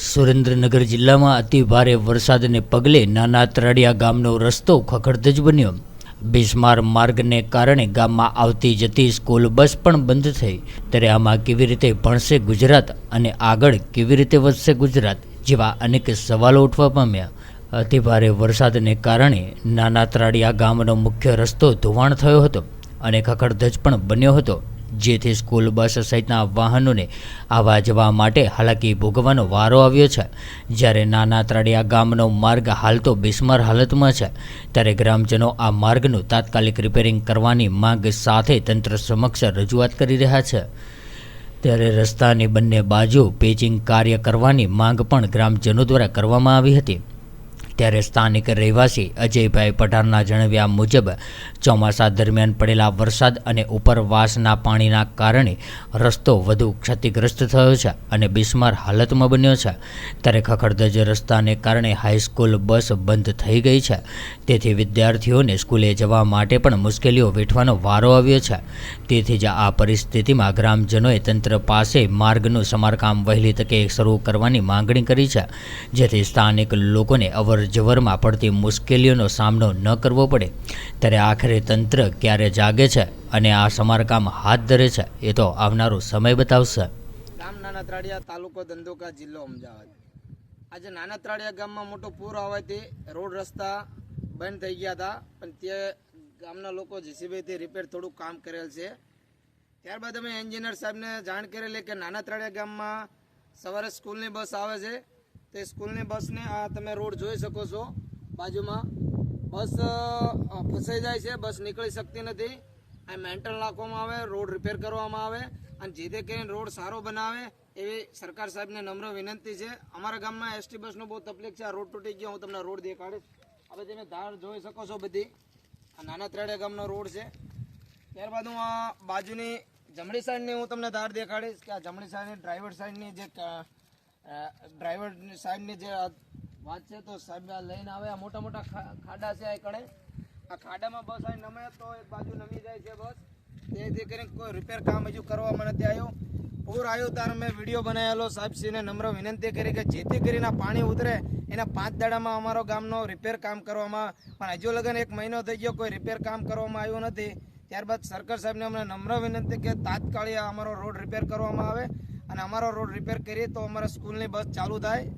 સુરેન્દ્રનગર જિલ્લામાં અતિ ભારે વરસાદને પગલે નાના તરાડિયા ગામનો રસ્તો ખખડધજ બન્યો. બિસ્માર માર્ગને કારણે ગામમાં આવતી જતી સ્કૂલ બસ પણ બંધ થઈ. ત્યારે આમાં કેવી રીતે ભણશે ગુજરાત અને આગળ કેવી રીતે વધશે ગુજરાત જેવા અનેક સવાલો ઉઠવા પામ્યા. અતિ ભારે વરસાદને કારણે નાના તરાડિયા ગામનો મુખ્ય રસ્તો ધોવાણ થયો હતો અને ખખડધજ પણ બન્યો હતો. જેથી સ્કૂલ બસ સહિતના વાહનોને આવવા જવા માટે હાલાકી ભોગવવાનો વારો આવ્યો છે. જ્યારે નાના ત્રાડિયા ગામનો માર્ગ હાલ તો બિસ્માર હાલતમાં છે. ત્યારે ગ્રામજનો આ માર્ગનું તાત્કાલિક રિપેરિંગ કરવાની માંગ સાથે તંત્ર સમક્ષ રજૂઆત કરી રહ્યા છે. ત્યારે રસ્તાની બંને બાજુ પેચિંગ કાર્ય કરવાની માંગ પણ ગ્રામજનો દ્વારા કરવામાં આવી હતી. ત્યારે સ્થાનિક રહેવાસી અજયભાઈ પઠારના જણાવ્યા મુજબ, ચોમાસા દરમિયાન પડેલા વરસાદ અને ઉપરવાસના પાણીના કારણે રસ્તો વધુ ક્ષતિગ્રસ્ત થયો છે અને બિસ્માર હાલતમાં બન્યો છે. ત્યારે ખખડધજ રસ્તાને કારણે હાઈસ્કૂલ બસ બંધ થઈ ગઈ છે. તેથી વિદ્યાર્થીઓને સ્કૂલે જવા માટે પણ મુશ્કેલીઓ વેઠવાનો વારો આવ્યો છે. તેથી જ આ પરિસ્થિતિમાં ગ્રામજનોએ તંત્ર પાસે માર્ગનું સમારકામ વહેલી તકે શરૂ કરવાની માંગણી કરી છે. જેથી સ્થાનિક લોકોને અવર જવરમાં પડતી મુશ્કેલીઓનો સામનો ન કરવો પડે. ત્યારે આખરે તંત્ર ક્યારે જાગે છે અને આ સમારકામ હાથ ધરે છે, એ તો આવનારો સમય બતાવશે. ગામ નાના ત્રાડિયા તાલુકો ધંધોકા, જિલ્લો અમદાવાદ. આજે નાના ત્રાડિયા ગામમાં મોટો પૂર આવવાથી રોડ રસ્તા બંધ થઈ ગયા હતા, પણ તે ગામના લોકો જેસીબીથી રિપેર થોડું કામ કરેલ છે. ત્યારબાદ અમે એન્જિનિયર સાહેબને જાણ કરેલી કે નાનાત્રાડિયા ગામમાં સવારે સ્કૂલની બસ આવે છે. તે સ્કૂલની બસને આ તમે રોડ જોઈ શકો છો બાજુમાં. બસ ફસાઈ જાય છે, બસ નીકળી શકતી નથી. આ મેન્ટલ નાખવામાં આવે, રોડ રિપેર કરવામાં આવે અને જેથી કરીને રોડ સારો બનાવે એવી સરકાર સાહેબને નમ્ર વિનંતી છે. અમારા ગામમાં એસટી બસનો બહુ તકલીફ છે, આ રોડ તૂટી ગયો, હું તમને રોડ દેખાડીશ. હવે તમે ધાર જોઈ શકો છો બધી. આ નાના ત્રેડે ગામનો રોડ છે. ત્યારબાદ હું આ બાજુની જમણી સાઈડની હું તમને ધાર દેખાડીશ કે આ જમણી સાઈડની ડ્રાઈવર સાઈડની જે ડ્રાઈવર સાહેબની જે વાત છે તો સાહેબ લઈને આવે. આ મોટા મોટા ખાડા છે આ કણે. આ ખાડામાં બસ આ નમે તો એક બાજુ નમી જાય છે બસ. તેથી કરીને કોઈ રિપેર કામ હજુ કરવામાં નથી આવ્યું પૂર આવ્યું ત્યારે મેં વીડિયો બનાવેલો. સાહેબશ્રીને નમ્ર વિનંતી કરી કે જેથી કરીને પાણી ઉતરે. એના પાંચ દાડામાં અમારો ગામનો રિપેર કામ કરવામાં પણ હજુ લગન એક મહિનો થઈ ગયો કોઈ રિપેર કામ કરવામાં આવ્યું નથી. ત્યારબાદ સરકાર સાહેબને અમને નમ્ર વિનંતી કે તાત્કાલિક અમારો રોડ રિપેર કરવામાં આવે. અને અમારો રોડ રિપેર કરીએ તો અમારા સ્કૂલની બસ ચાલુ થાય.